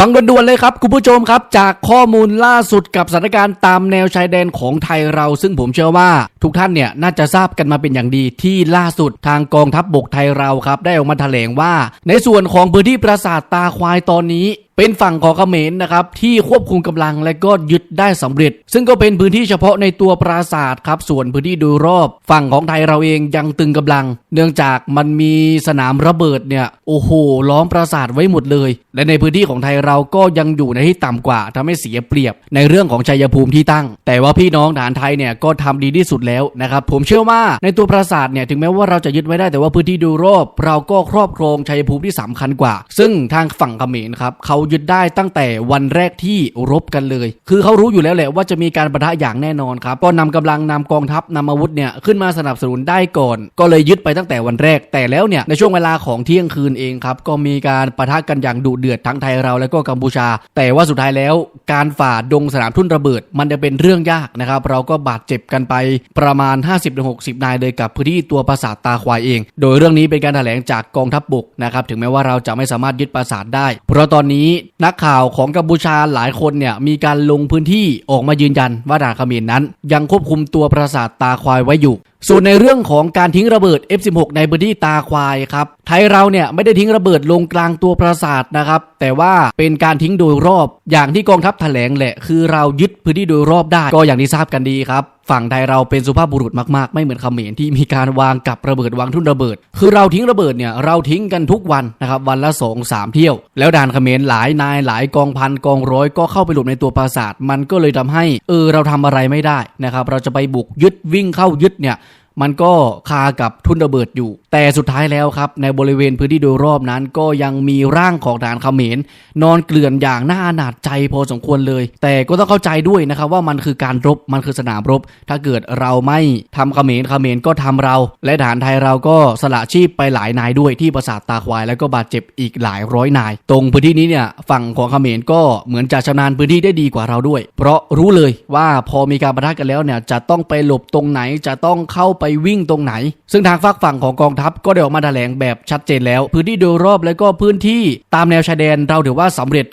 ฟังด่วนๆเลยครับ คุณผู้ชมครับ จากข้อมูลล่าสุดกับสถานการณ์ตามแนวชายแดนของไทยเรา ซึ่งผมเชื่อว่า ทุกท่านเนี่ยน่าจะทราบกันมาเป็นอย่างดีที่ล่าสุดทางกองทัพบบกไทยเราครับ ได้ออกมาแถลงว่า ในส่วนของพื้นที่ปราสาทตาควายตอนนี้ เป็นฝั่งของเขมรนะครับที่ควบคุมกำลังและก็ยึดได้สำเร็จ ซึ่งก็เป็นพื้นที่เฉพาะในตัวปราสาทครับส่วนพื้นที่โดยรอบฝั่งของไทยเราเองยังตึงกำลัง เนื่องจากมันมีสนามระเบิดเนี่ยโอ้โหล้อมปราสาทไว้หมดเลย และในพื้นที่ของไทยเราก็ยังอยู่ในที่ต่ำกว่าทำให้เสียเปรียบ ในเรื่องของชัยภูมิที่ตั้ง แต่ว่าพี่น้องทหารไทยเนี่ยก็ทำดีที่สุดแล้วนะครับผมเชื่อว่าในตัวปราสาทเนี่ยถึงแม้ว่าเราจะยึดไว้ได้แต่ว่าพื้นที่โดยรอบ เราก็ครอบครองชัยภูมิที่สำคัญกว่า ซึ่งทางฝั่งเขมรครับเขายึดได้ตั้งแต่วันแรกที่รบกันเลย คือเขารู้อยู่แล้วแหละว่าจะมีการประทะอย่างแน่นอนครับ ก็นำกำลังนำกองทัพนำอาวุธเนี่ยขึ้นมาสนับสนุนได้ก่อน ก็เลยยึดไปตั้งแต่วันแรก แต่แล้วเนี่ยในช่วงเวลาของเที่ยงคืนเองครับ ก็มีการประทะกันอย่างดุเดือดทั้งไทยเราและก็กัมพูชา แต่ว่าสุดท้ายแล้ว การฝ่าดงสนามทุ่นระเบิด มันจะเป็นเรื่องยากนะครับ เราก็บาดเจ็บกันไปประมาณ 50-60 นายเลยกับพื้นที่ตัวปราสาทตาควายเอง โดยเรื่องนี้เป็นการแถลงจากกองทัพบบกนะครับ ถึงแม้ว่าเราจะไม่สามารถยึดปราสาทได้ เพราะตอนนี้นักข่าวของกัมพูชาหลายคนเนี่ยมีการลงพื้นที่ออกมายืนยันว่าทหารเขมรนั้น ยังควบคุมตัวปราสาทตาควายไว้อยู่ ส่วนในเรื่องของการทิ้งระเบิด F16 ในพื้นที่ตาควายครับไทยเราเนี่ยไม่ได้ทิ้งระเบิดลงกลางตัวปราสาทนะครับแต่ว่าเป็นการทิ้งโดยรอบอย่างที่กองทัพแถลงแหละ คือเรายึดพื้นที่โดยรอบได้ก็อย่างที่ทราบกันดีครับ ฝั่งไทยเราเป็นสุภาพบุรุษมากๆ ไม่เหมือนเขมรที่มีการวางกับระเบิดวางทุ่นระเบิด คือเราทิ้งระเบิดเนี่ยเราทิ้งกันทุกวันนะครับวันละสองสามเที่ยว แล้วด่านเขมรหลายนายหลายกองพันกองร้อยก็เข้าไปหลบในตัวปราสาทมันก็เลยทำให้เออเราทำอะไรไม่ได้นะครับเราจะไปบุกยึดวิ่งเข้ายึดเนี่ย มันก็คากับทุ่นระเบิดอยู่ แต่สุดท้ายแล้วครับในบริเวณพื้นที่โดยรอบนั้น ก็ยังมีร่างของทหารเขมร นอนเกลื่อนอย่างน่าอนาจใจพอสมควรเลย แต่ก็ต้องเข้าใจด้วยนะครับว่ามันคือการรบมันคือสนามรบ ถ้าเกิดเราไม่ทำเขมรเขมรก็ทำเรา และทหารไทยเราก็สละชีพไปหลายนายด้วยที่ปราสาทตาควาย แล้วก็บาดเจ็บอีกหลายร้อยนาย ตรงพื้นที่นี้เนี่ยฝั่งของเขมรก็เหมือนจะชำนาญพื้นที่ได้ดีกว่าเราด้วย เพราะรู้เลยว่าพอมีการประทะกันแล้วเนี่ยจะต้องไปหลบตรงไหนจะต้องเข้าไปวิ่งตรงไหน ซึ่งทางฝากฝั่งของกองทัพก็ได้ออกมาแถลงแบบชัดเจนแล้ว พื้นที่โดยรอบและก็พื้นที่ตามแนวชายแดนเราถือว่าสำเร็จ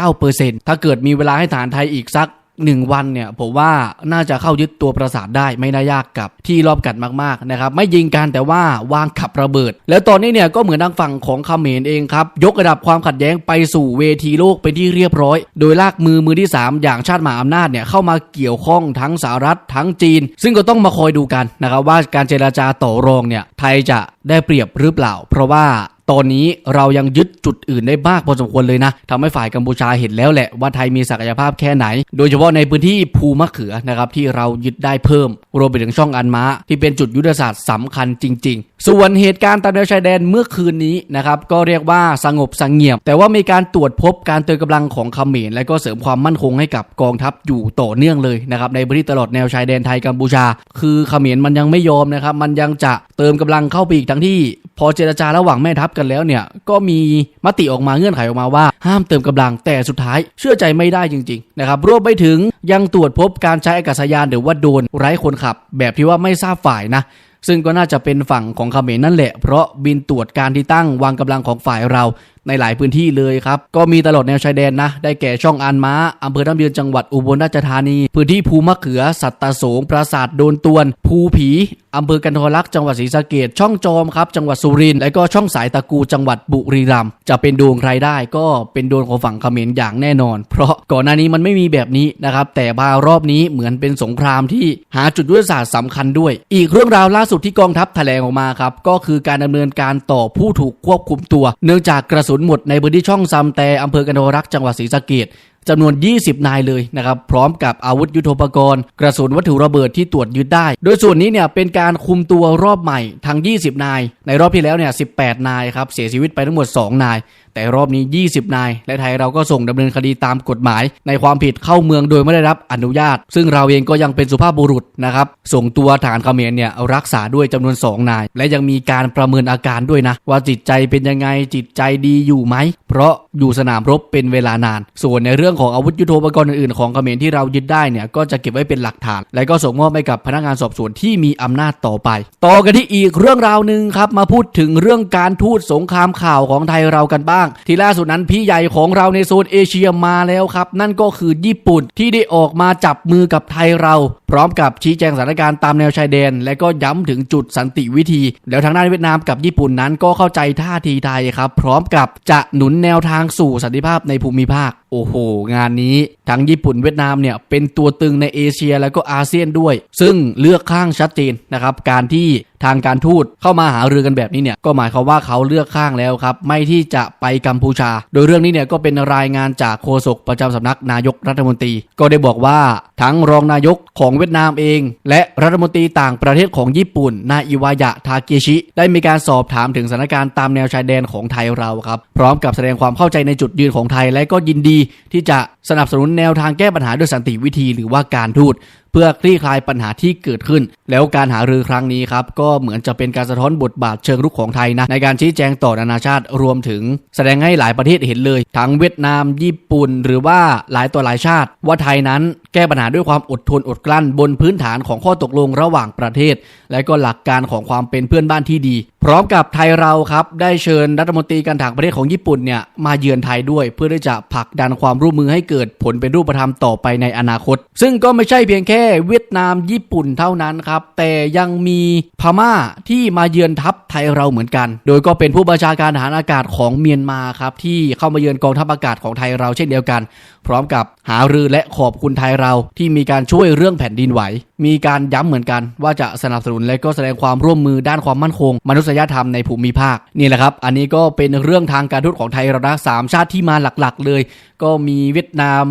99%ถ้าเกิดมีเวลาให้ฐานไทยอีกสัก หนึ่งวันเนี่ยผมว่าน่าจะเข้ายึดตัวปราสาทได้ไม่น่ายากกับที่รอบกัดมากๆนะครับไม่ยิงกันแต่ว่าวางขับระเบิด แล้วตอนนี้เนี่ยก็เหมือนทางฝั่งของเขมรเองครับยกระดับความขัดแย้งไปสู่เวทีโลกเป็นที่เรียบร้อย โดยลากมือมือที่ 3 อย่างชาติมหาอำนาจเนี่ยเข้ามาเกี่ยวข้องทั้งสหรัฐทั้งจีน ซึ่งก็ต้องมาคอยดูกันนะครับว่าการเจราจาต่อรองเนี่ยไทยจะได้เปรียบหรือเปล่า เพราะว่า ตอนนี้เรายังยึดจุดอื่นได้มากพอสมควรเลยนะทำให้ฝ่ายกัมพูชาเห็นแล้วแหละว่าไทยมีศักยภาพแค่ไหน โดยเฉพาะในพื้นที่ภูมะเขือนะครับที่เรายึดได้เพิ่ม รวมไปถึงช่องอันมาที่เป็นจุดยุทธศาสตร์สำคัญจริง ๆ ส่วนเหตุการณ์ตามแนวชายแดนเมื่อคืนนี้นะครับก็เรียกว่าสงบสงเงียบ แต่ว่ามีการตรวจพบการเตือนกำลังของเขมรและก็เสริมความมั่นคงให้กับกองทัพอยู่ต่อเนื่องเลยนะครับในพื้นที่ตลอดแนวชายแดนไทยกัมพูชา คือเขมรมันยังไม่ยอมนะครับมันยังจะเติมกำลังเข้าไปอีกทั้งที่ พอเจรจาระหว่างแม่ทัพกันแล้วเนี่ยก็มีมติออกมาเงื่อนไขออกมาว่า ห้ามเติมกำลังแต่สุดท้ายเชื่อใจไม่ได้จริงๆนะครับรวมไปถึงยังตรวจพบการใช้อากาศยานหรือว่าโดนไร้คนขับ แบบที่ว่าไม่ทราบฝ่ายนะซึ่งก็น่าจะเป็นฝั่งของเขมรนั่นแหละ เพราะบินตรวจการที่ตั้งวางกำลังของฝ่ายเรา ในหลายพื้นที่เลยครับก็มีตลอดแนวชายแดนนะได้แก่ช่องอานม้าอำเภอน้ำยืนจังหวัดอุบลราชธานี พื้นที่ภูมะเขือ สัตตโสงปราสาทโดนตวน ภูผีอำเภอกันทรลักษ์จังหวัดศรีสะเกดช่องจอมครับจังหวัดสุรินทร์และก็ช่องสายตะกูจังหวัดบุรีรัมย์จะเป็นดวงใครได้ก็เป็นดวงของฝั่งเขมรอย่างแน่นอน เพราะก่อนหน้านี้มันไม่มีแบบนี้นะครับแต่มารอบนี้เหมือนเป็นสงครามที่หาจุดยุทธศาสตร์สำคัญด้วย อีกเรื่องราวล่าสุดที่กองทัพแถลงออกมาครับก็คือการดำเนินการต่อผู้ถูกควบคุมตัว เนื่องจากกระสุนหมดในพื้นที่ช่องซำแต่อำเภอกันทรลักจังหวัดศรีสะเกด จำนวน 20 นายเลยนะครับพร้อมกับอาวุธยุโทโธปกรณ์ กระสุนวัตถุระเบิดที่ตรวจยึดได้ โดยส่วนนี้เนี่ยเป็นการคุมตัวรอบใหม่ทั้ง 20 นาย ในรอบที่แล้วเนี่ย 18 นายครับเสียชีวิตไปทั้งหมด 2 นาย แต่รอบนี้ 20 นาย และไทยเราก็ส่งดำเนินคดีตามกฎหมาย ในความผิดเข้าเมืองโดยไม่ได้รับอนุญาต ซึ่งเราเองก็ยังเป็นสุภาพบุรุษนะครับส่งตัวฐานเขมรเนี่ยรักษาด้วยจำนวน 2 นาย และยังมีการประเมินอาการด้วยนะ ว่าจิตใจเป็นยังไงจิตใจดีอยู่ไหมเพราะอยู่สนามรบเป็นเวลานาน ส่วนในเรื่องรื่องของอาวุธยุโทโธปกรณ์อื่นๆของเขมรที่เรายึดได้เนี่ยก็จะเก็บไว้เป็นหลักฐาน และก็ส่งมอบให้กับพนักงานสอบสวนที่มีอำนาจต่อไป ต่อกันที่อีกเรื่องราวหนึ่งครับมาพูดถึงเรื่องการทูตสงครามข่าวของไทยเรากันบ้าง ที่ล่าสุดนั้นพี่ใหญ่ของเราในโซนเอเชียมาแล้วครับนั่นก็คือญี่ปุ่นที่ได้ออกมาจับมือกับไทยเรา พร้อมกับชี้แจงสถานการณ์ตามแนวชายแดน และก็ย้ำถึงจุดสันติวิธี แล้วทางด้านเวียดนามกับญี่ปุ่นนั้นก็เข้าใจท่าทีไทยครับพร้อมกับจะหนุนแนวทางสู่สันติภาพในภูมิภาคโอ้โหงานนี้ ทั้งญี่ปุ่นเวียดนามเนี่ยเป็นตัวตึงในเอเชียแล้วก็อาเซียนด้วย ซึ่งเลือกข้างชัดเจนนะครับการที่ทางการทูตเข้ามาหารือกันแบบนี้เนี่ยก็หมายความว่าเขาเลือกข้างแล้วครับไม่ที่จะไปกัมพูชา โดยเรื่องนี้เนี่ยก็เป็นรายงานจากโฆษกประจำสำนักนายกรัฐมนตรี ก็ได้บอกว่าทั้งรองนายกของเวียดนามเอง และรัฐมนตรีต่างประเทศของญี่ปุ่นนายอิวายะทาเกชิ ได้มีการสอบถามถึงสถานการณ์ตามแนวชายแดนของไทยเราครับพร้อมกับแสดงความเข้าใจในจุดยืนของไทยและก็ยินดีที่จะสนับสนุนแนวทางแก้ปัญหาด้วยสันติวิธีหรือว่าการทูตเพื่อคลี่คลายปัญหาที่เกิดขึ้น แล้วการหารือครั้งนี้ครับก็เหมือนจะเป็นการสะท้อนบทบาทเชิงรุกของไทยนะในการชี้แจงต่อนานาชาติรวมถึง แสดงให้หลายประเทศเห็นเลย ทั้งเวียดนาม ญี่ปุ่น หรือว่าหลายตัวหลายชาติ ว่าไทยนั้น แก้ปัญหาด้วยความอดทนอดกลั้น บนพื้นฐานของข้อตกลงระหว่างประเทศ และก็หลักการของความเป็นเพื่อนบ้านที่ดี พร้อมกับไทยเราครับได้เชิญรัฐมนตรีการต่างประเทศของญี่ปุ่นเนี่ยมาเยือนไทยด้วย เพื่อที่จะผลักดันความร่วมมือให้เกิดผลเป็นรูปธรรมต่อไปในอนาคต ซึ่งก็ไม่ใช่เพียงแค่เวียดนามญี่ปุ่นเท่านั้นครับแต่ยังมีพม่าที่มาเยือนทัพไทยเราเหมือนกัน โดยก็เป็นผู้บัญชาการทหารอากาศของเมียนมาครับที่เข้ามาเยือนกองทัพอากาศของไทยเราเช่นเดียวกัน พร้อมกับหารือและขอบคุณไทยเราที่มีการช่วยเรื่องแผ่นดินไหว มีการย้ำเหมือนกันว่าจะสนับสนุนและก็แสดงความร่วมมือด้านความมั่นคง มนุษยธรรมในภูมิภาคนี่แหละครับ อันนี้ก็เป็นเรื่องทางการทูตของไทยเรานะสามชาติที่มาหลักๆ เลย ก็มีเวียดนาม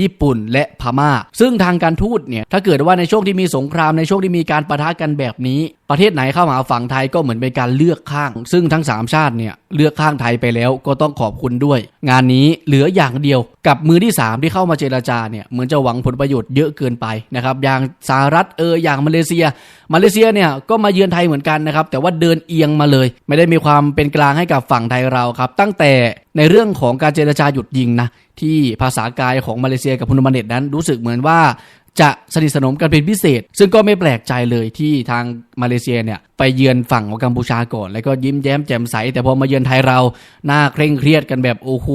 ญี่ปุ่นและพม่า ซึ่งทางการทูตเนี่ยถ้าเกิดว่าในช่วงที่มีสงครามในช่วงที่มีการประทะกันแบบนี้ ประเทศไหนเข้ามาฝั่งไทยก็เหมือนเป็นการเลือกข้าง ซึ่งทั้ง 3 ชาติเนี่ยเลือกข้างไทยไปแล้วก็ต้องขอบคุณด้วย งานนี้เหลืออย่างเดียวกับมือที่ 3 ที่เข้ามาเจราจาเนี่ยเหมือนจะหวังผลประโยชน์เยอะเกินไปนะครับอย่างสหรัฐเอออย่างมาเลเซีย มาเลเซียเนี่ยก็มาเยือนไทยเหมือนกันนะครับแต่ว่าเดินเอียงมาเลย ไม่ได้มีความเป็นกลางให้กับฝั่งไทยเราครับตั้งแต่ในเรื่องของการเจรจาหยุดยิงนะ ที่ภาษากายของมาเลเซียกับพุนมาเนตนั้นรู้สึกเหมือนว่าจะสนิทสนมกันเป็นพิเศษ ซึ่งก็ไม่แปลกใจเลยที่ทางมาเลเซียเนี่ยไปเยือนฝั่งของกัมพูชาก่อน แล้วก็ยิ้มแย้มแจ่มใส แต่พอมาเยือนไทยเราหน้าเคร่งเครียดกันแบบโอ้โห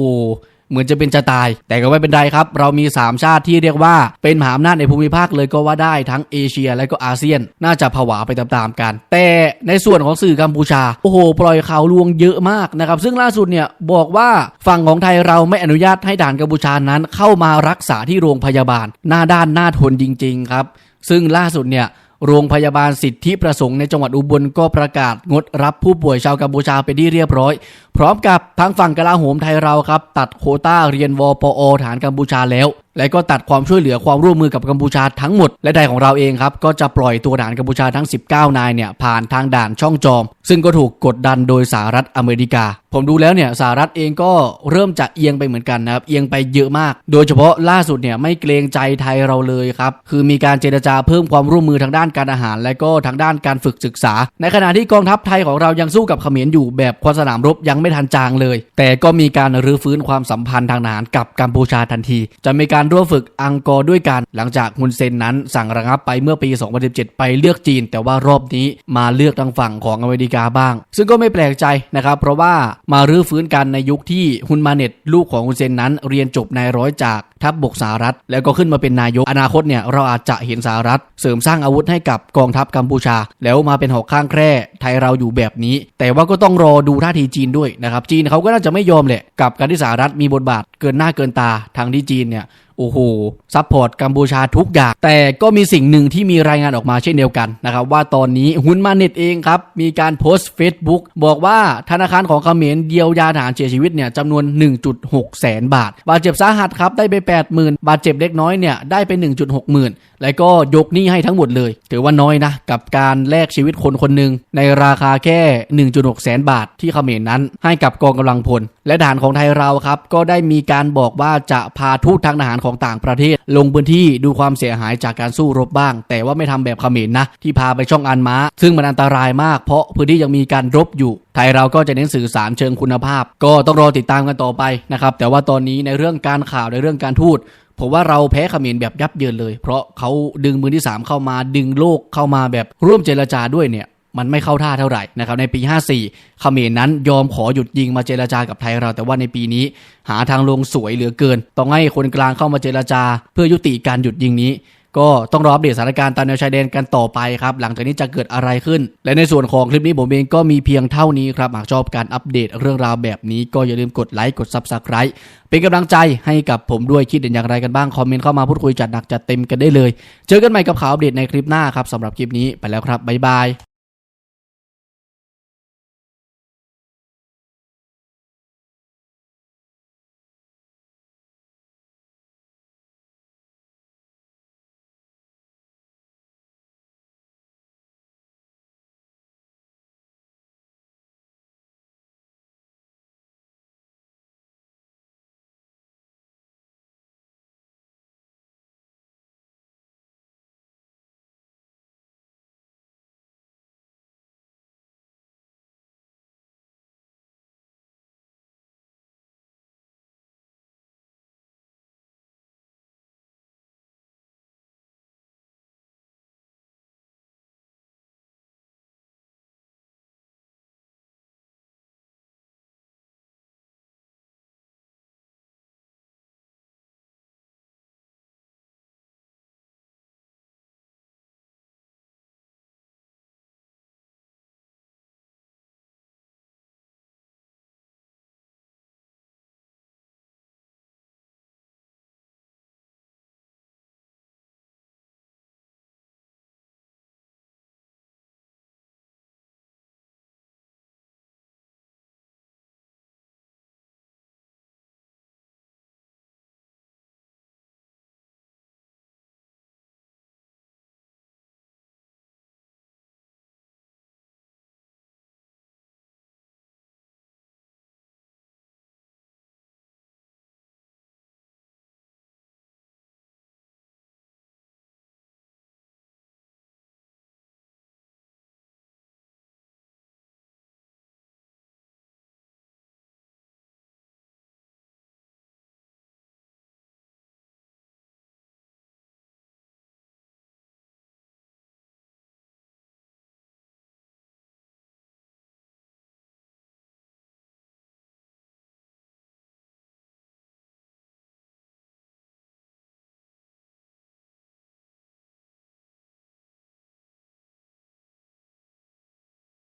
เหมือนจะเป็นจะตาย แต่ก็ไม่เป็นไรครับ เรามี 3 ชาติที่เรียกว่าเป็นมหาอำนาจในภูมิภาคเลยก็ว่าได้ทั้งเอเชียและก็อาเซียน น่าจะผวาไปตามๆกัน แต่ในส่วนของสื่อกัมพูชาโอ้โหปล่อยข่าวลวงเยอะมากนะครับซึ่งล่าสุดเนี่ยบอกว่าฝั่งของไทยเราไม่อนุญาตให้ด่านกัมพูชานั้น เข้ามารักษาที่โรงพยาบาล หน้าด้านหน้าทนจริง ๆ ครับ ซึ่งล่าสุดเนี่ย โรงพยาบาลสิทธิประสงค์ในจังหวัดอุบลก็ประกาศงดรับผู้ป่วยชาวกัมพูชาเป็นที่เรียบร้อย พร้อมกับทางฝั่งกลาโหมไทยเราครับ ตัดโคต้าเรียนวปอฐานกัมพูชาแล้ว และก็ตัดความช่วยเหลือความร่วมมือกับกัมพูชาทั้งหมด และไทยของเราเองครับก็จะปล่อยตัวทหารกัมพูชาทั้ง 19 นายเนี่ยผ่านทางด่านช่องจอม ซึ่งก็ถูกกดดันโดยสหรัฐอเมริกา ผมดูแล้วเนี่ยสหรัฐเองก็เริ่มจะเอียงไปเหมือนกันนะครับเอียงไปเยอะมาก โดยเฉพาะล่าสุดเนี่ยไม่เกรงใจไทยเราเลยครับคือมีการเจรจาเพิ่มความร่วมมือทางด้านการอาหาร และก็ทางด้านการฝึกศึกษา ในขณะที่กองทัพไทยของเรายังสู้กับเขมรอยู่แบบควาสนามรบยังไม่ทันจางเลย แต่ก็มีการรื้อฟื้นความสัมพันธ์ทางทหารกับกัมพูชาทันที จะมีการการ่วมฝึกอังกอร์ด้วยกัน หลังจากฮุนเซนนั้นสั่งระงับไปเมื่อปี 2017 ไปเลือกจีน แต่ว่ารอบนี้มาเลือกทางฝั่งของอเมริกาบ้าง ซึ่งก็ไม่แปลกใจนะครับ เพราะว่ามารื้อฟื้นกันในยุคที่ฮุนมาเน็ตลูกของฮุนเซนนั้นเรียนจบนายร้อยจากทัพบบกสหรัฐ แล้วก็ขึ้นมาเป็นนายกอนาคตเนี่ยเราอาจจะเห็นสหรัฐ เสริมสร้างอาวุธให้กับกองทัพกัมพูชา แล้วมาเป็นหอกข้างแคร่ไทยเราอยู่แบบนี้ แต่ว่าก็ต้องรอดูท่าทีจีนด้วยนะครับจีนเขาก็น่าจะไม่ยอมแหละกับการที่สหรัฐมีบทบาทเกินหน้าเกินตาทางที่จีนเนี่ยโอ้โหซัพพอร์ตกัมพูชาทุกอย่าง แต่ก็มีสิ่งหนึ่งที่มีรายงานออกมาเช่นเดียวกันนะครับ ว่าตอนนี้ฮุนมาเน็ตเองครับ มีการโพสต์ Facebook บอกว่าธนาคารของเขมรเยียวยาทหารเสียชีวิตเนี่ยจำนวน 1.6 แสนบาท บาดเจ็บสาหัสครับ ได้ไป 80,000 บาดเจ็บเล็กน้อยเนี่ยได้ไป 1.6หมื่นแล้วก็ยกหนี้ให้ทั้งหมดเลย ถือว่าน้อยนะ กับการแลกชีวิตคนคนหนึ่งในราคาแค่ 1.6 แสนบาทที่เขมรนั้น ให้กับกองกำลังพล และทหารของไทยเราครับก็ได้มีการบอกว่าจะพาทูตทางทหารของต่างประเทศ ลงพื้นที่ดูความเสียหายจากการสู้รบบ้าง แต่ว่าไม่ทำแบบเขมรนะที่พาไปช่องอันม้า ซึ่งมันอันตรายมาก เพราะพื้นที่ยังมีการรบอยู่ไทยเราก็จะเน้นสื่อสารเชิงคุณภาพ ก็ต้องรอติดตามกันต่อไปนะครับแต่ว่าตอนนี้ในเรื่องการข่าวในเรื่องการทูตผมว่าเราแพ้เขมรแบบยับเยินเลย เพราะเขาดึงมือที่ 3 เข้ามาดึงโลกเข้ามาแบบร่วมเจรจาด้วยเนี่ย มันไม่เข้าท่าเท่าไหร่นะครับในปี 54เขมรนั้นยอมขอหยุดยิงมาเจรจากับไทยเรา แต่ว่าในปีนี้หาทางลงสวยเหลือเกิน ต้องให้คนกลางเข้ามาเจรจา เพื่อยุติการหยุดยิงนี้ ก็ต้องรออัปเดตสถานการณ์ตามแนวชายแดนกันต่อไปครับหลังจากนี้จะเกิดอะไรขึ้น และในส่วนของคลิปนี้ผมเองก็มีเพียงเท่านี้ครับหากชอบการอัปเดตเรื่องราวแบบนี้ก็อย่าลืมกดไลค์กด Subscribe เป็นกำลังใจให้กับผมด้วยคิดเห็นอย่างไรกันบ้างคอมเมนต์เข้ามาพูดคุยจัดหนักจัดเต็มกันได้เลย เจอกันใหม่กับข่าวอัปเดตในคลิปหน้าครับสำหรับคลิปนี้ไปแล้วครับบ๊ายบาย